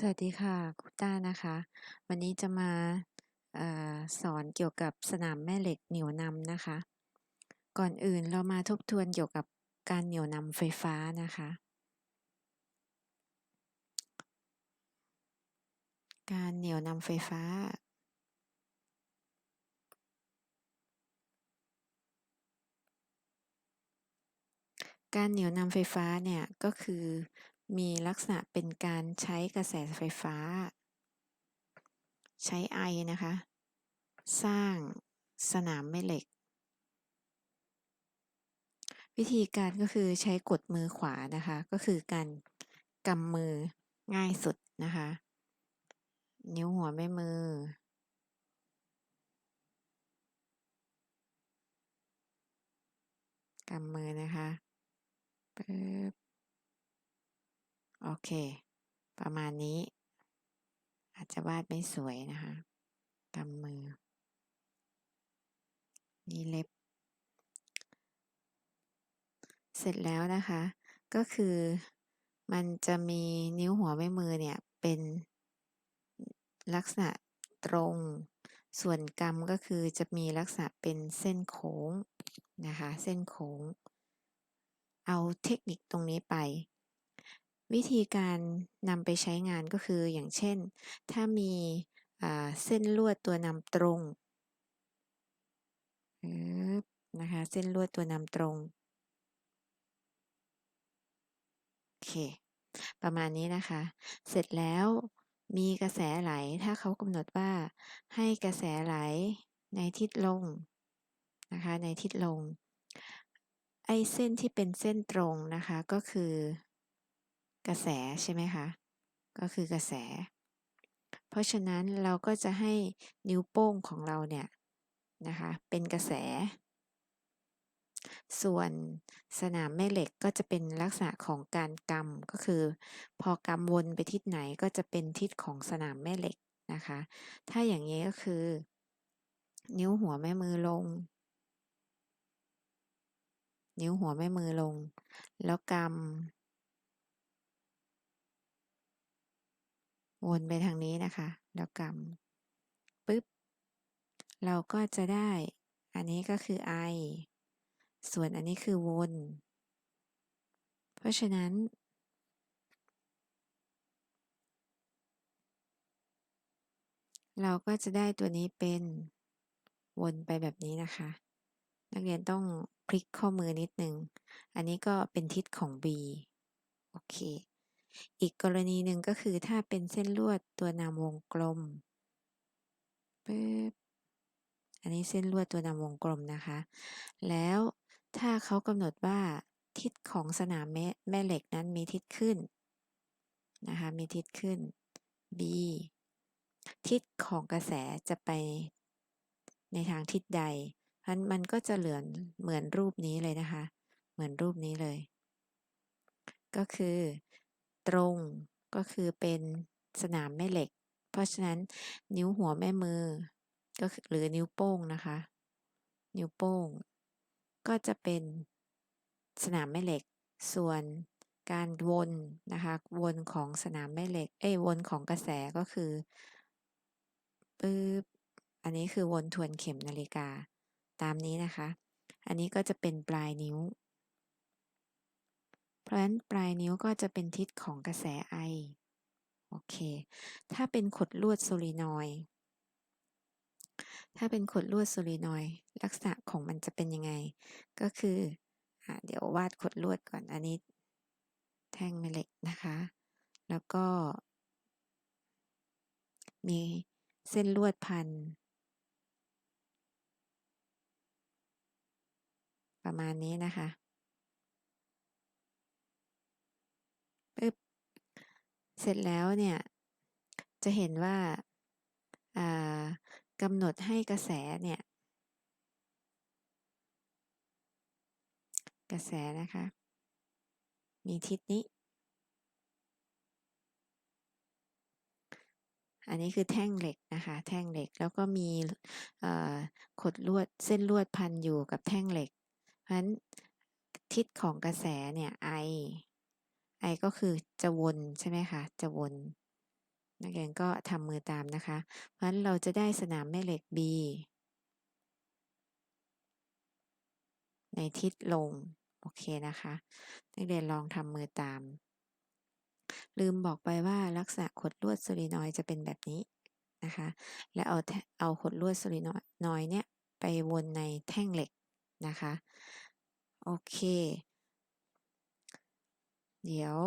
สวัสดีค่ะคุต้านะคะ วันนี้จะมาอสอนเกี่ยวกับสนามแม่เหล็กเหนี่ยวนำนะคะ ก่อนอื่นเรามาทบทวนเกี่ยวกับการเหนี่ยวนำไฟฟ้านะคะ การเหนี่ยวนำไฟฟ้า การเหนี่ยวนำไฟฟ้าเนี่ยก็คือ มีลักษณะเป็นการใช้กระแสไฟฟ้า ใช้ไอนะคะ สร้างสนามแม่เหล็ก วิธีการก็คือใช้กดมือขวานะคะ ก็คือการกำมือง่ายสุดนะคะ นิ้วหัวแม่มือ กำมือนะคะปึ๊บ โอเค ประมาณนี้ อาจจะวาดไม่สวยนะคะกำมือ นี่เล็บ เสร็จแล้วนะคะ ก็คือมันจะมีนิ้วหัวแม่มือเนี่ยเป็นลักษณะตรง ส่วนกำก็คือจะมีลักษณะเป็นเส้นโค้งนะคะ เส้นโค้ง เอาเทคนิคตรงนี้ไป วิธีการนำไปใช้งานก็คืออย่างเช่น ถ้ามีเส้นลวดตัวนำตรงนะคะเส้นลวดตัวนำตรงโอเค ประมาณนี้นะคะ เสร็จแล้วมีกระแสไหลถ้าเขากำหนดว่าให้กระแสไหลในทิศลงนะคะในทิศลง ไอ้เส้นที่เป็นเส้นตรงนะคะก็คือ กระแสใช่ไหมคะ ก็คือกระแส เพราะฉะนั้นเราก็จะให้นิ้วโป้งของเราเนี่ยนะคะเป็นกระแส ส่วนสนามแม่เหล็กก็จะเป็นลักษณะของการกำก็คือ พอกำวนไปทิศไหนก็จะเป็นทิศของสนามแม่เหล็กนะคะ ถ้าอย่างนี้ก็คือ นิ้วหัวแม่มือลง นิ้วหัวแม่มือลง แล้วกำ วนไปทางนี้นะคะ แล้วกำปึ๊บ เราก็จะได้ อันนี้ก็คือ I ส่วนอันนี้คือวน เพราะฉะนั้น เราก็จะได้ตัวนี้เป็นวนไปแบบนี้นะคะ นักเรียนต้องพลิกข้อมือนิดนึงอันนี้ก็เป็นทิศของ B โอเค อีกกรณีหนึ่งก็คือถ้าเป็นเส้นลวดตัวนำวงกลมปึ๊บอันนี้เส้นลวดตัวนำวงกลมนะคะ แล้วถ้าเขากำหนดว่าทิศของสนามแม่แม่เหล็กนั้นมีทิศขึ้นนะคะมีทิศขึ้น B ทิศของกระแสจะไปในทางทิศใดมันมันก็จะเหลือนเหมือนรูปนี้เลยนะคะ เหมือนรูปนี้เลย ก็คือ ตรงก็คือเป็นสนามแม่เหล็ก เพราะฉะนั้นนิ้วหัวแม่มือ ก็หรือนิ้วโป้งนะคะ นิ้วโป้ง ก็จะเป็นสนามแม่เหล็ก ส่วนการวนนะคะ วนของสนามแม่เหล็ก เอ้ยวนของกระแสก็คือปึ๊บอันนี้คือวนทวนเข็มนาฬิกา ตามนี้นะคะ อันนี้ก็จะเป็นปลายนิ้ว เพราะฉะนั้นปลายนิ้วก็จะเป็นทิศของกระแสไอ โอเค ถ้าเป็นขดลวดโซลีนอยถ้าเป็นขดลวดโซลีนอยลักษณะของมันจะเป็นยังไง ก็คืออเดี๋ยววาดขดลวดก่อน อันนี้แท่งแม่เหล็กนะคะ แล้วก็ มีเส้นลวดพัน ประมาณนี้นะคะปึ๊บ เสร็จแล้วเนี่ยจะเห็นว่ากำหนดให้กระแสเนี่ยกระแสนะคะ มีทิศนี้ อันนี้คือแท่งเหล็กนะคะ แท่งเหล็กแล้วก็มีขดลวดเส้นลวดพันอยู่กับแท่งเหล็กเพราะฉะนั้นทิศของกระแสเนี่ย I I ก็คือจะวนใช่ไหมคะ จะวน นักเรียนก็ทำมือตามนะคะ เพราะฉะนั้นเราจะได้สนามแม่เหล็ก B ในทิศลง โอเคนะคะ นักเรียนลองทำมือตาม ลืมบอกไปว่าลักษณะขดลวดโซลีนอยจะเป็นแบบนี้นะคะ และเอาเอาขดลวดโซลีนอยเนี่ยไปวนในแท่งเหล็กนะคะ โอเค เดี๋ยว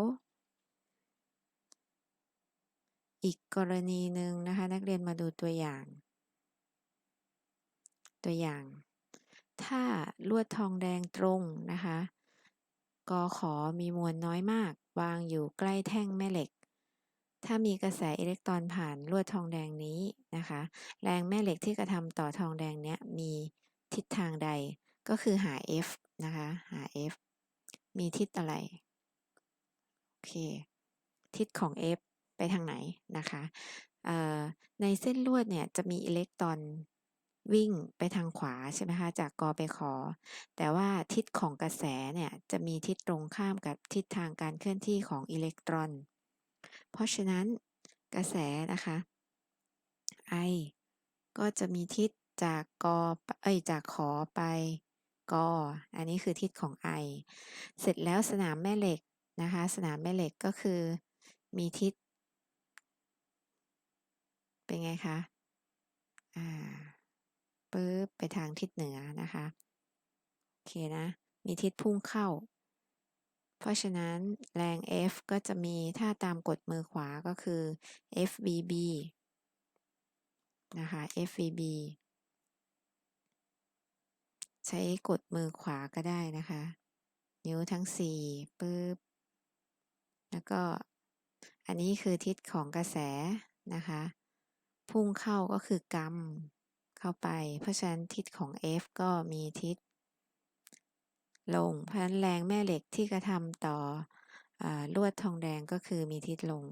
อีกกรณีหนึ่งนะคะ นักเรียนมาดูตัวอย่าง ตัวอย่าง ถ้าลวดทองแดงตรงนะคะกอขอมีมวลน้อยมาก วางอยู่ใกล้แท่งแม่เหล็ก ถ้ามีกระแสอิเล็กตรอนผ่านลวดทองแดงนี้นะคะ แรงแม่เหล็กที่กระทำต่อทองแดงเนี้ยมีทิศทางใดก็คือหา F นะคะ หา F มีทิศอะไร เค ทิศของ F ไปทางไหนนะคะในเส้นลวดเนี่ยจะมีอิเล็กตรอนวิ่งไปทางขวาใช่ไหมคะจากกอไปขอ แต่ว่าทิศของกระแสเนี่ยจะมีทิศตรงข้ามกับทิศทางการเคลื่อนที่ของอิเล็กตรอน เพราะฉะนั้นกระแสนะคะ I ก็จะมีทิศจากกอเอ้ยจากขอไปกออันนี้คือทิศของ I เสร็จแล้วสนามแม่เหล็ก นะคะสนามแม่เหล็กก็คือมีทิศ เป็นไงคะอ่าปึ๊บไปทางทิศเหนือนะคะโอเคนะมีทิศพุ่งเข้า เพราะฉะนั้นแรง F ก็จะมีถ้าตามกฎมือขวาก็คือ FVB นะคะ FVB ใช้กดมือขวาก็ได้นะคะ นิ้วทั้งสี่ปึ๊บ แล้วก็อันนี้คือทิศของกระแสนะคะ พุ่งเข้าก็คือกำเข้าไป เพราะฉะนั้นทิศของ F ก็มีทิศ ลง เพราะฉะนั้นแรงแม่เหล็กที่กระทำต่ออลวดทองแดงก็คือมีทิศลง